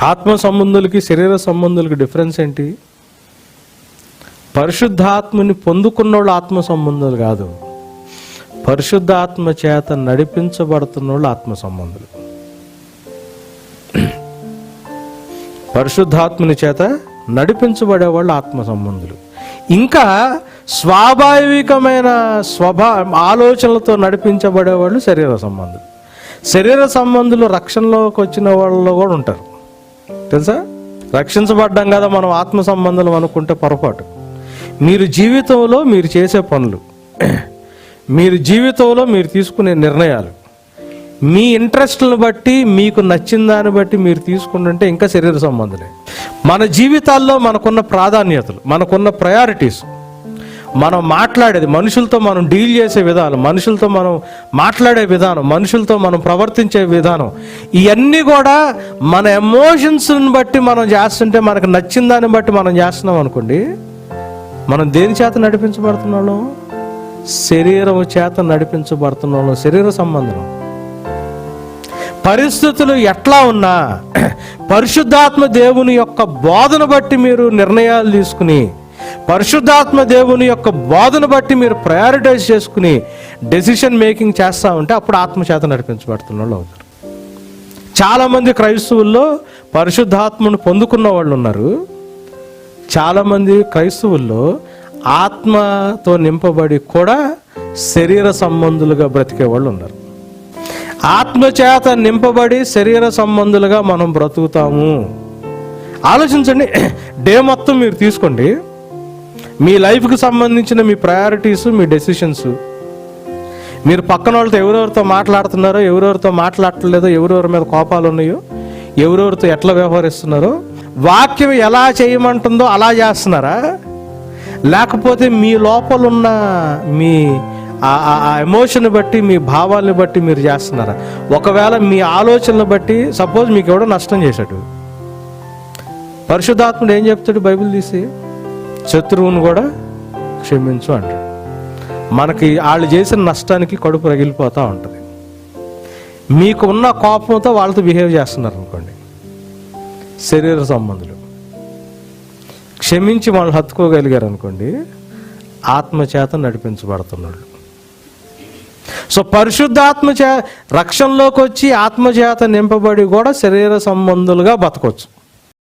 ఆత్మ సంబంధులకి శరీర సంబంధులకి డిఫరెన్స్ ఏంటి? పరిశుద్ధాత్మని పొందుకున్నోళ్ళు ఆత్మ సంబంధాలు కాదు. పరిశుద్ధాత్మ చేత నడిపించబడుతున్న వాళ్ళు ఆత్మ సంబంధులు. పరిశుద్ధాత్మని చేత నడిపించబడే వాళ్ళు ఆత్మ సంబంధులు. ఇంకా స్వాభావికమైన స్వభా ఆలోచనలతో నడిపించబడే వాళ్ళు శరీర సంబంధులు. శరీర సంబంధులు రక్షణలోకి వచ్చిన వాళ్ళు కూడా ఉంటారు. తెలుసా? రక్షించబడ్డాం కదా మనం ఆత్మ సంబంధం అనుకుంటే పొరపాటు. మీరు జీవితంలో మీరు చేసే పనులు మీరు జీవితంలో మీరు తీసుకునే నిర్ణయాలు మీ ఇంట్రెస్ట్లను బట్టి మీకు నచ్చిన దాన్ని బట్టి మీరు తీసుకుంటుంటే ఇంకా శరీర సంబంధులే. మన జీవితాల్లో మనకున్న ప్రాధాన్యతలు మనకున్న ప్రయారిటీస్ మనం మాట్లాడేది మనుషులతో మనం డీల్ చేసే విధానం మనుషులతో మనం మాట్లాడే విధానం మనుషులతో మనం ప్రవర్తించే విధానం ఇవన్నీ కూడా మన ఎమోషన్స్ని బట్టి మనం చేస్తుంటే మనకు నచ్చిన దాన్ని బట్టి మనం చేస్తున్నాం అనుకోండి. మనం దేని చేత నడిపించబడుతున్న వాళ్ళం శరీరం చేత నడిపించబడుతున్న వాళ్ళం శరీర సంబంధం. పరిస్థితులు ఎట్లా ఉన్నా పరిశుద్ధాత్మ దేవుని యొక్క బోధన బట్టి మీరు నిర్ణయాలు తీసుకుని పరిశుద్ధాత్మ దేవుని యొక్క బోధన బట్టి మీరు ప్రయారిటైజ్ చేసుకుని డెసిషన్ మేకింగ్ చేస్తూ ఉంటే అప్పుడు ఆత్మచేత నడిపించబడుతున్న వాళ్ళు అవుతారు. చాలామంది క్రైస్తవుల్లో పరిశుద్ధాత్మను పొందుకున్న వాళ్ళు ఉన్నారు. చాలామంది క్రైస్తవుల్లో ఆత్మతో నింపబడి కూడా శరీర సంబంధులుగా బ్రతికే వాళ్ళు ఉన్నారు. ఆత్మచేత నింపబడి శరీర సంబంధులుగా మనం బ్రతుకుతాము. ఆలోచించండి డే మొత్తం మీరు తీసుకోండి. మీ లైఫ్కి సంబంధించిన మీ ప్రయారిటీస్ మీ డెసిషన్స్. మీరు పక్కన వాళ్ళతో ఎవరెవరితో మాట్లాడుతున్నారో ఎవరెవరితో మాట్లాడలేదో ఎవరెవరి మీద కోపాలు ఉన్నాయో ఎవరెవరితో ఎట్లా వ్యవహరిస్తున్నారో వాక్యం ఎలా చేయమంటుందో అలా చేస్తున్నారా? లేకపోతే మీ లోపల ఉన్న మీ ఆ- ఆ ఎమోషన్ బట్టి మీ భావాలను బట్టి మీరు చేస్తున్నారా? ఒకవేళ మీ ఆలోచనలు బట్టి సపోజ్ మీకు ఎవడో నష్టం చేశాడు. పరిశుద్ధాత్ముడు ఏం చెప్తాడు బైబిల్ తీసి? శత్రువును కూడా క్షమించు అంటాడు. మనకి వాళ్ళు చేసిన నష్టానికి కడుపు రగిలిపోతూ ఉంటుంది. మీకు ఉన్న కోపంతో వాళ్ళతో బిహేవ్ చేస్తున్నారు అనుకోండి. శరీర సంబంధులు. క్షమించి వాళ్ళు హత్తుకోగలిగారు అనుకోండి ఆత్మచేత నడిపించబడుతున్నాడు. సో పరిశుద్ధాత్మ చే రక్షణలోకి వచ్చి ఆత్మచేత నింపబడి కూడా శరీర సంబంధులుగా బతకొచ్చు.